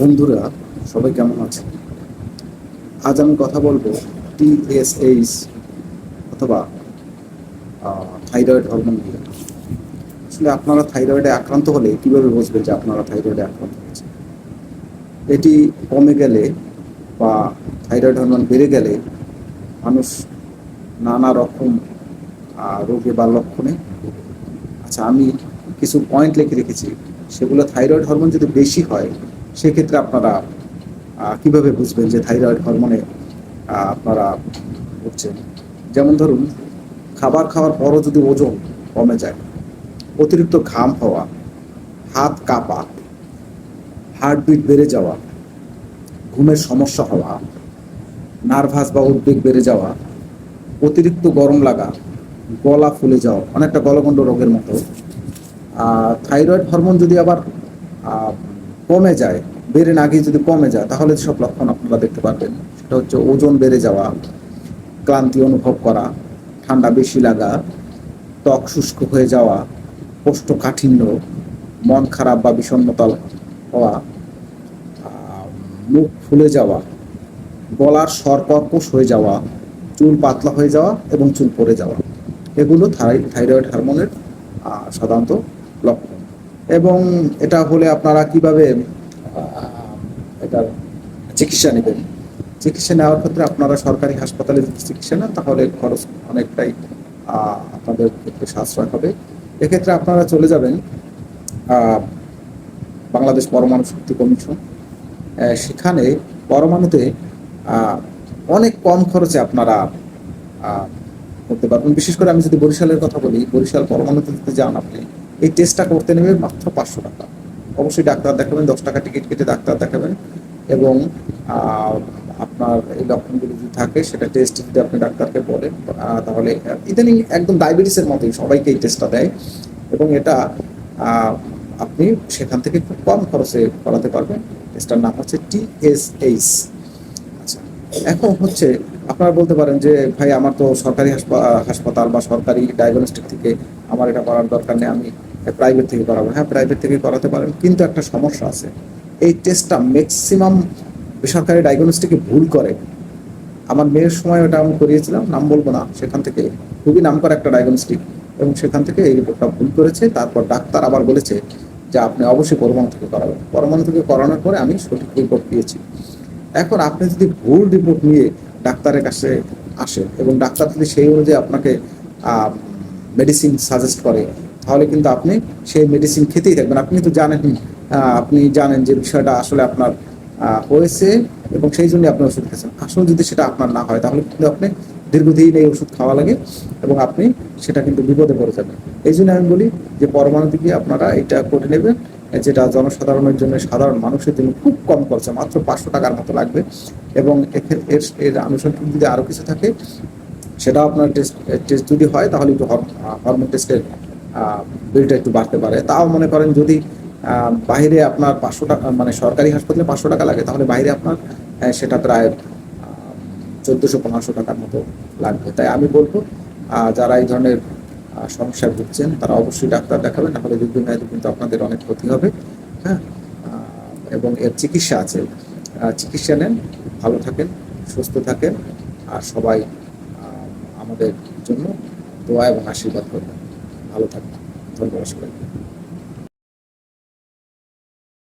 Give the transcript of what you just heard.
বন্ধুরা, সবাই কেমন আছে আজ আমি কথা বলব টিএসএইচ অথবা থাইরয়েড হরমোন নিয়ে। আসলে আপনারা থাইরয়েডে আক্রান্ত হলে কীভাবে বুঝবেন যে আপনারা থাইরয়েডে আক্রান্ত হয়েছে এটি কমে গেলে বা থাইরয়েড হরমোন বেড়ে গেলে মানুষ নানা রকম রোগে বা লক্ষণে আচ্ছা আমি কিছু পয়েন্ট লিখে রেখেছি। সেগুলো থাইরয়েড হরমোন যদি বেশি হয় সেক্ষেত্রে আপনারা কীভাবে বুঝবেন যে থাইরয়েড হরমোনে আপনারা ভুগছেন? যেমন ধরুন, খাবার খাওয়ার পরও যদি ওজন কমে যায়, অতিরিক্ত ঘাম হওয়া, হাত কাঁপা, হার্টবিট বেড়ে যাওয়া, ঘুমের সমস্যা হওয়া, নার্ভাস বা উদ্বেগ বেড়ে যাওয়া, অতিরিক্ত গরম লাগা, গলা ফুলে যাওয়া, অনেকটা গলগণ্ড রোগের মতো থাইরয়েড হরমোন যদি আবার কমে যায় বেড়ে না গিয়ে যদি কমে যায়, তাহলে সব লক্ষণ আপনারা দেখতে পারবেন। সেটা হচ্ছে ওজন বেড়ে যাওয়া, ক্লান্তি অনুভব করা, ঠান্ডা বেশি লাগা, ত্বক শুষ্ক হয়ে যাওয়া, কোষ্ঠকাঠিন্য, মন খারাপ বা বিষণ্ণতা হওয়া মুখ ফুলে যাওয়া, গলার স্বর কর্কশ হয়ে যাওয়া, চুল পাতলা হয়ে যাওয়া এবং চুল পড়ে যাওয়া। এগুলো থাই- থাইরয়েড হারমোনের সাধারণত লক্ষণ। এবং এটা হলে আপনারা কীভাবে এটার চিকিৎসা নেবেন। চিকিৎসা নেওয়ার ক্ষেত্রে আপনারা সরকারি হাসপাতালে যদি চিকিৎসা নেন, তাহলে খরচ অনেকটাই আপনাদের ক্ষেত্রে সাশ্রয় হবে। এক্ষেত্রে আপনারা চলে যাবেন বাংলাদেশ পরমাণু শক্তি কমিশন। সেখানে পরমাণুতে অনেক কম খরচে আপনারা করতে পারবেন। বিশেষ করে আমি যদি বরিশালের কথা বলি, বরিশাল পরমাণুতে যান আপনি, এই টেস্টটা করতে নেবে মাত্র পাঁচশো টাকা। অবশ্যই ডাক্তার দেখাবেন, দশ টাকা টিকিট কেটে ডাক্তার দেখাবেন এবং আপনার এই লক্ষণগুলো যদি থাকে, সেটা টেস্ট যদি আপনি ডাক্তারকে বলেন তাহলে ইদানিং একদম ডায়াবেটিসের মতোই সবাইকে এই টেস্টটা দেয় এবং এটা আপনি সেখান থেকে খুব কম খরচে করাতে পারবেন। টেস্টটার নাম হচ্ছে টিএসএইচ আচ্ছা এখন হচ্ছে আপনারা বলতে পারেন যে, ভাই, আমার তো সরকারি হাসপা- হাসপাতাল বা সরকারি ডায়াগনস্টিক থেকে আমার এটা করার দরকার নেই, আমি প্রাইভেট থেকে করাবো। হ্যাঁ প্রাইভেট থেকে করাতে পারেন, কিন্তু একটা সমস্যা আছে। এই টেস্টটা ম্যাক্সিমাম বেসরকারি ডায়াগনস্টিকে ভুল করে। আমার মেয়ের সময় ওটা আমি করিয়েছিলাম, নাম বলব না, সেখান থেকে খুবই নাম করা একটা ডায়াগনস্টিক এবং সেখান থেকে এই রিপোর্টটা ভুল করেছে। তারপর ডাক্তার আবার বলেছে যে আপনি অবশ্যই পরমাণু থেকে করাবেন। পরমাণু থেকে করানোর পরে আমি সঠিক রিপোর্ট দিয়েছি। এখন আপনি যদি ভুল রিপোর্ট নিয়ে ডাক্তারের কাছে আসেন, এবং ডাক্তার যদি সেই অনুযায়ী আপনাকে মেডিসিন সাজেস্ট করে তাহলে কিন্তু আপনি সেই মেডিসিন খেতেই থাকবেন। আপনি তো জানেন আপনি জানেন যে বিষয়টা আসলে আপনার হয়েছে এবং সেই জন্য আপনি ওষুধ খেয়েছেন। আসলে যদি সেটা আপনার না হয়, তাহলে কিন্তু আপনি দীর্ঘদিন এই ওষুধ খাওয়া লাগে এবং আপনি সেটা কিন্তু বিপদে পড়ে যাবেন। এই জন্য আমি বলি যে পরমাণু দিকে আপনারা এটা করে নেবেন, যেটা জনসাধারণের জন্য সাধারণ মানুষের জন্য খুব কম খরচা, মাত্র পাঁচশো টাকার মতো লাগবে এবং এর এর আনুষঙ্গিক যদি আরও কিছু থাকে, সেটাও আপনার টেস্ট টেস্ট যদি হয়, তাহলে একটু হরমোন টেস্টের বিলটা একটু বাড়তে পারে। তাও মনে করেন যদি বাইরে আপনার পাঁচশো টাকা মানে সরকারি হাসপাতালে পাঁচশো টাকা লাগে, তাহলে বাইরে আপনার সেটা প্রায় চোদ্দোশো, পনেরোশো টাকার মতো লাগবে। তাই আমি বলব যারা এই ধরনের সমস্যায় ভুগছেন, তারা অবশ্যই ডাক্তার দেখাবেন নাহলে দীর্ঘমেয়াদী কিন্তু আপনাদের অনেক ক্ষতি হবে। হ্যাঁ? এবং এর চিকিৎসা আছে। চিকিৎসা নেন, ভালো থাকেন, সুস্থ থাকেন, আর সবাই আমাদের জন্য দোয়া এবং আশীর্বাদ করবেন। ভালো থাকবেন। ধন্যবাদ সবাইকে।